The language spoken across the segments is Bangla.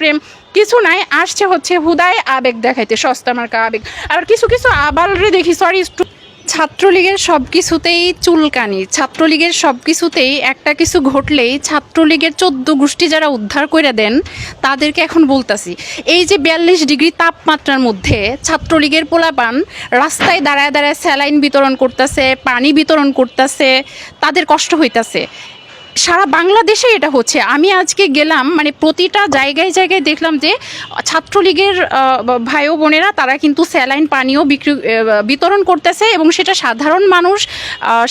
প্রেম। কিছু নাই, আসছে হচ্ছে হুদায় আবেগ দেখাইতে, সস্তা মার্কা আবেগ। আর কিছু কিছু আবালরে দেখি সরি ছাত্রলীগের সব কিছুতেই চুলকানি। ছাত্রলীগের সব কিছুতেই একটা কিছু ঘটলেই ছাত্রলীগের চোদ্দ গোষ্ঠী যারা উদ্ধার করে দেন, তাদেরকে এখন বলতাছি। এই যে বিয়াল্লিশ ডিগ্রি তাপমাত্রার মধ্যে ছাত্রলীগের পোলাপান রাস্তায় দাঁড়ায় দাঁড়ায় স্যালাইন বিতরণ করতেছে, পানি বিতরণ করতেছে, তাদের কষ্ট হইতাছে। সারা বাংলাদেশে এটা হচ্ছে। আমি আজকে গেলাম মানে প্রতিটা জায়গায় জায়গায় দেখলাম যে, ছাত্রলীগের ভাই ও বোনেরা তারা কিন্তু স্যালাইন পানীয় বিক্রি বিতরণ করতেছে এবং সেটা সাধারণ মানুষ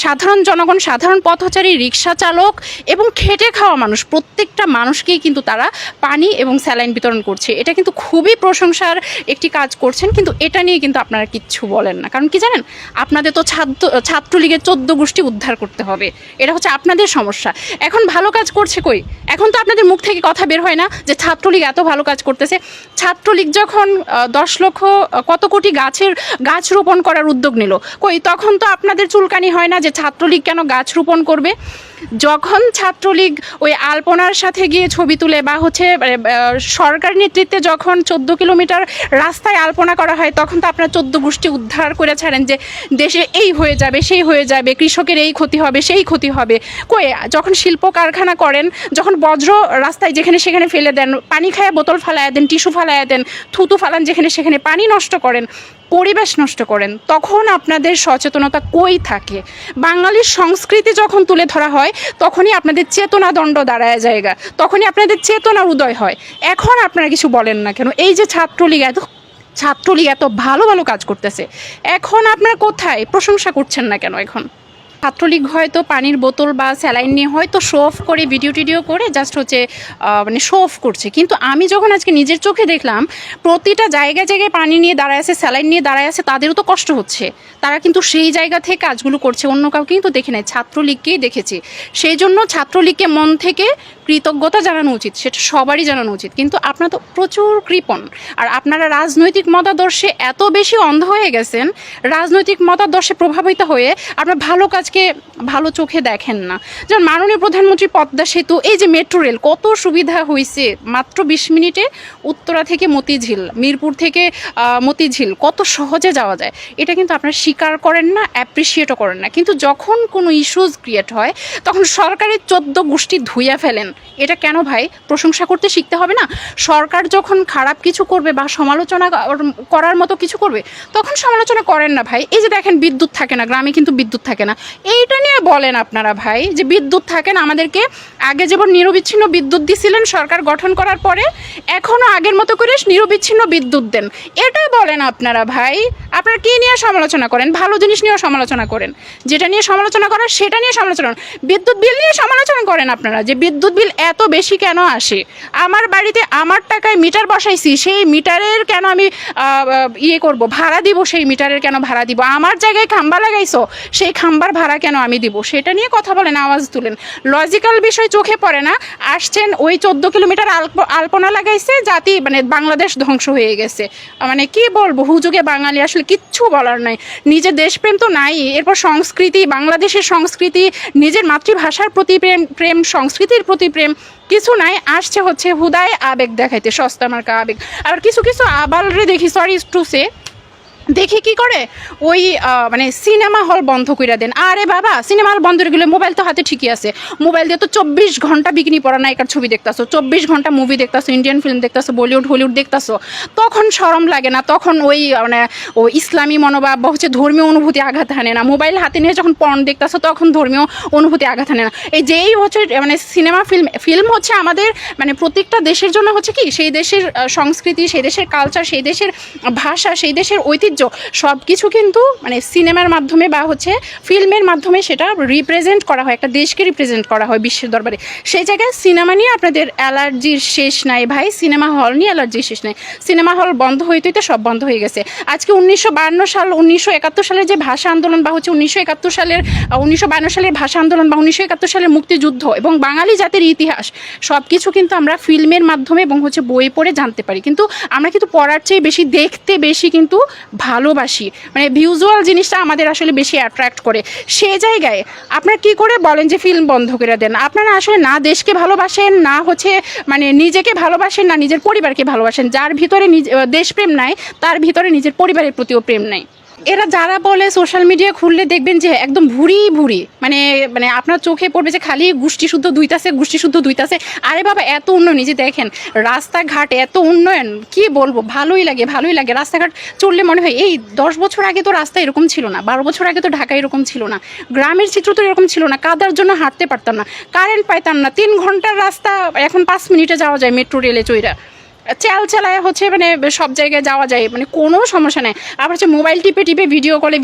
সাধারণ জনগণ, সাধারণ পথচারী, রিক্সা চালক এবং খেটে খাওয়া মানুষ, প্রত্যেকটা মানুষকেই কিন্তু তারা পানি এবং স্যালাইন বিতরণ করছে। এটা কিন্তু খুবই প্রশংসার একটি কাজ করছেন, কিন্তু এটা নিয়ে কিন্তু আপনারা কিচ্ছু বলেন না। কারণ কি জানেন? আপনাদের তো ছাত্র, ছাত্রলীগের চোদ্দ গোষ্ঠী উদ্ধার করতে হবে। এটা হচ্ছে আপনাদের সমস্যা। এখন ভালো কাজ করছে কই? এখন তো আপনাদের মুখ থেকে কথা বের হয় না যে ছাত্রলীগ এত ভালো কাজ করতেছে। ছাত্রলীগ যখন দশ লক্ষ কত কোটি গাছের, গাছ রোপণ করার উদ্যোগ নিল, কই তখন তো আপনাদের চুলকানি হয় না যে ছাত্রলীগ কেন গাছ রোপণ করবে? যখন ছাত্রলীগ ওই আলপনার সাথে গিয়ে ছবি তুলে বা হচ্ছে সরকার নেতৃত্বে যখন চোদ্দ কিলোমিটার রাস্তায় আলপনা করা হয়, তখন তো আপনার চোদ্দ গোষ্ঠী উদ্ধার করে ছাড়েন যে দেশে এই হয়ে যাবে, সেই হয়ে যাবে, কৃষকের এই ক্ষতি হবে, সেই ক্ষতি হবে। কই, যখন শিল্প কারখানা করেন, যখন বজ্র রাস্তায় যেখানে সেখানে ফেলে দেন, পানি খায় বোতল ফালায় দেন, টিস্যু ফালায় দেন, থুতু ফালান যেখানে সেখানে পানি নষ্ট করেন, পরিবেশ নষ্ট করেন, তখন আপনাদের সচেতনতা কই থাকে? বাঙালির সংস্কৃতি যখন তুলে ধরা হয়, তখনই আপনাদের চেতনা দণ্ড দাঁড়ায় জায়গা, তখনই আপনাদের চেতনার উদয় হয়। এখন আপনারা কিছু বলেন না কেন? এই যে ছাত্রলীগ এত ছাত্রলীগ এত ভালো ভালো কাজ করতেছে, এখন আপনারা কোথায়? প্রশংসা করছেন না কেন এখন? ছাত্রলীগ হয়তো পানির বোতল বা স্যালাইন নিয়ে হয়তো শো অফ করে ভিডিও টিডিও করে জাস্ট হচ্ছে মানে শো অফ করছে। কিন্তু আমি যখন আজকে নিজের চোখে দেখলাম, প্রতিটা জায়গায় জায়গায় পানি নিয়ে দাঁড়ায় আছে, স্যালাইন নিয়ে দাঁড়ায় আছে, তাদেরও তো কষ্ট হচ্ছে। তারা কিন্তু সেই জায়গা থেকে কাজগুলো করছে, অন্য কাউকে কিন্তু দেখে নেয় ছাত্রলীগকেই দেখেছি। সেই জন্য ছাত্রলীগকে মন থেকে কৃতজ্ঞতা জানানো উচিত, সেটা সবারই জানানো উচিত। কিন্তু আপনার তো প্রচুর কৃপণ। আর আপনারা রাজনৈতিক মতাদর্শে এত বেশি অন্ধ হয়ে গেছেন, রাজনৈতিক মতাদর্শে প্রভাবিত হয়ে আপনার ভালো কাজকে ভালো চোখে দেখেন না। যেমন মাননীয় প্রধানমন্ত্রী পদ্মা সেতু, এই যে মেট্রো রেল, কত সুবিধা হয়েছে মাত্র বিশ মিনিটে উত্তরা থেকে মতিঝিল, মিরপুর থেকে মতিঝিল, কত সহজে যাওয়া যায়। এটা কিন্তু আপনারা স্বীকার করেন না অ্যাপ্রিসিয়েটও করেন না। কিন্তু যখন কোনো ইস্যুজ ক্রিয়েট হয়, তখন সরকারের চোদ্দ গোষ্ঠী ধুইয়া ফেলেন। এটা কেন ভাই? প্রশংসা করতে শিখতে হবে না? সরকার যখন খারাপ কিছু করবে বা সমালোচনা করার মতো কিছু করবে, তখন সমালোচনা করেন না ভাই। এই যে দেখেন বিদ্যুৎ থাকে না, গ্রামে কিন্তু বিদ্যুৎ থাকে না। এইটা নিয়ে বলেন আপনারা ভাই যে বিদ্যুৎ থাকে না আমাদেরকে আগে যেমন নিরবিচ্ছিন্ন বিদ্যুৎ দিছিলেন সরকার গঠন করার পরে এখনও আগের মতো করে নিরবিচ্ছিন্ন বিদ্যুৎ দেন। এটা বলেন আপনারা ভাই। আপনারা কী নিয়ে সমালোচনা করেন? ভালো জিনিস নিয়েও সমালোচনা করেন। যেটা নিয়ে সমালোচনা করার সেটা নিয়ে সমালোচনা বিদ্যুৎ বিল নিয়ে সমালোচনা করেন আপনারা যে বিদ্যুৎ বিল এত বেশি কেন আসে? আমার বাড়িতে আমার টাকায় মিটার বসাইছি, সেই মিটারের কেন আমি ইয়ে করব? ভাড়া দিব, সেই মিটারের কেন ভাড়া দিব? আমার জায়গায় খাম্বা লাগাইছো, সেই খাম্বার ভাড়া কেন আমি দিব? সেটা নিয়ে কথা বলেন, আওয়াজ তুলেন। লজিক্যাল বিষয় চোখে পড়ে না, আসছেন ওই চোদ্দ কিলোমিটার আলপ- আলপনা লাগাইছে, জাতি মানে বাংলাদেশ ধ্বংস হয়ে গেছে। মানে কি বলব, হুজুগে বাঙালি, আসলে কিচ্ছু বলার নাই। নিজের দেশপ্রেম তো নাই, এরপর সংস্কৃতি, বাংলাদেশের সংস্কৃতি, নিজের মাতৃভাষার প্রতি প্রেম প্রেম, সংস্কৃতির প্রতি প্রেম। কিছু নাই, আসছে হচ্ছে হুদায় আবেগ দেখাইতে, সস্তা মার্কা আবেগ। আর কিছু কিছু আবালরে দেখি সরি টু সে। দেখে কি করে? ওই মানে সিনেমা হল বন্ধ করে দেন। আরে বাবা, সিনেমা হল বন্ধ করে মোবাইল তো হাতে ঠিকই আছে। মোবাইল দিয়ে তো চব্বিশ ঘণ্টা বিকিনি পড়া নায়িকার ছবি দেখতাছো, চব্বিশ ঘণ্টা মুভি দেখতাছো ইন্ডিয়ান ফিল্ম দেখতাছো বলিউড হলিউড দেখতাছো। তখন সরম লাগে না, তখন ওই মানে ও ইসলামী মনোভাব বা হচ্ছে ধর্মীয় অনুভূতি আঘাত হানে না। মোবাইল হাতে নিয়ে যখন পণ দেখতাছো, তখন ধর্মীয় অনুভূতি আঘাত হানে না। এই যেই হচ্ছে মানে সিনেমা ফিল্ম ফিল্ম হচ্ছে আমাদের মানে প্রত্যেকটা দেশের জন্য হচ্ছে কি, সেই দেশের সংস্কৃতি, সেই দেশের কালচার সেই দেশের ভাষা, সেই দেশের ঐতিহ্য সব কিছু কিন্তু মানে সিনেমার মাধ্যমে বা হচ্ছে ফিল্মের মাধ্যমে সেটা রিপ্রেজেন্ট করা হয়, একটা দেশকে রিপ্রেজেন্ট করা হয় বিশ্বের দরবারে। সেই জায়গায় সিনেমা নিয়ে আপনাদের অ্যালার্জির শেষ নাই ভাই। সিনেমা হল নিয়ে অ্যালার্জির শেষ নাই। সিনেমা হল বন্ধ হইতে হইতে সব বন্ধ হয়ে গেছে। আজকে উনিশশো সাল, উনিশশো একাত্তর সালের যে ভাষা আন্দোলন বা হচ্ছে উনিশশো একাত্তর সালের উনিশশো সালের ভাষা আন্দোলন বা উনিশশো একাত্তর সালের মুক্তিযুদ্ধ এবং বাঙালি জাতির ইতিহাস সব কিছু কিন্তু আমরা ফিল্মের মাধ্যমে এবং হচ্ছে বই পড়ে জানতে পারি। কিন্তু আমরা কিন্তু পড়ার চেয়ে বেশি, দেখতে বেশি কিন্তু ভালোবাসি। মানে ভিউজুয়াল জিনিসটা আমাদের আসলে বেশি অ্যাট্রাক্ট করে। সেই জায়গায় আপনারা কি করে বলেন যে ফিল্ম বন্ধ করে দেন? আপনারা আসলে না দেশকে ভালোবাসেন, না হচ্ছে মানে নিজেকে ভালোবাসেন, না নিজের পরিবারকে ভালোবাসেন। যার ভিতরে নিজ দেশপ্রেম নাই, তার ভিতরে নিজের পরিবারের প্রতিও প্রেম নাই। এরা যারা বলে সোশ্যাল মিডিয়া খুললে দেখবেন যে একদম ভুরি ভুরি। মানে মানে আপনার চোখে পড়বে যে খালি গোষ্ঠী শুদ্ধ দুইতাছে গোষ্ঠী শুদ্ধ দুইতাছে আরে বাবা, এত উন্নয়ন যে দেখেন, রাস্তাঘাট এত উন্নয়ন কি বলব? ভালোই লাগে ভালোই লাগে। রাস্তাঘাট চললে মনে হয়, এই দশ বছর আগে তো রাস্তা এরকম ছিল না। বারো বছর আগে তো ঢাকা এরকম ছিল না। গ্রামের চিত্র তো এরকম ছিল না। কাদার জন্য হাঁটতে পারতাম না। কারেন্ট পাইতাম না। তিন ঘণ্টার রাস্তা, এখন পাঁচ মিনিটে যাওয়া যায় মেট্রো, রেলে চইরা। চাল চালায় হচ্ছে মানে সব জায়গায় যাওয়া যায় মানে কোনো সমস্যা নেই। আবার হচ্ছে মোবাইল টিপে টিপে ভিডিও কলে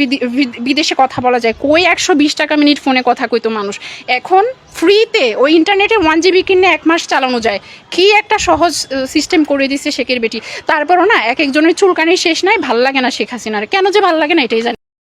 বিদেশে কথা বলা যায়। কই একশো বিশ টাকা মিনিট ফোনে কথা কইতো মানুষ? এখন ফ্রিতে ওই ইন্টারনেটে ওয়ান জিবি কিনে এক মাস চালানো যায়। কি একটা সহজ সিস্টেম করে দিচ্ছে শেখের বেটি। তারপরও না, এক একজনের চুলকানির শেষ নাই, ভালো লাগে না শেখ হাসিনার। কেন যে ভালো লাগে না এটাই জানি।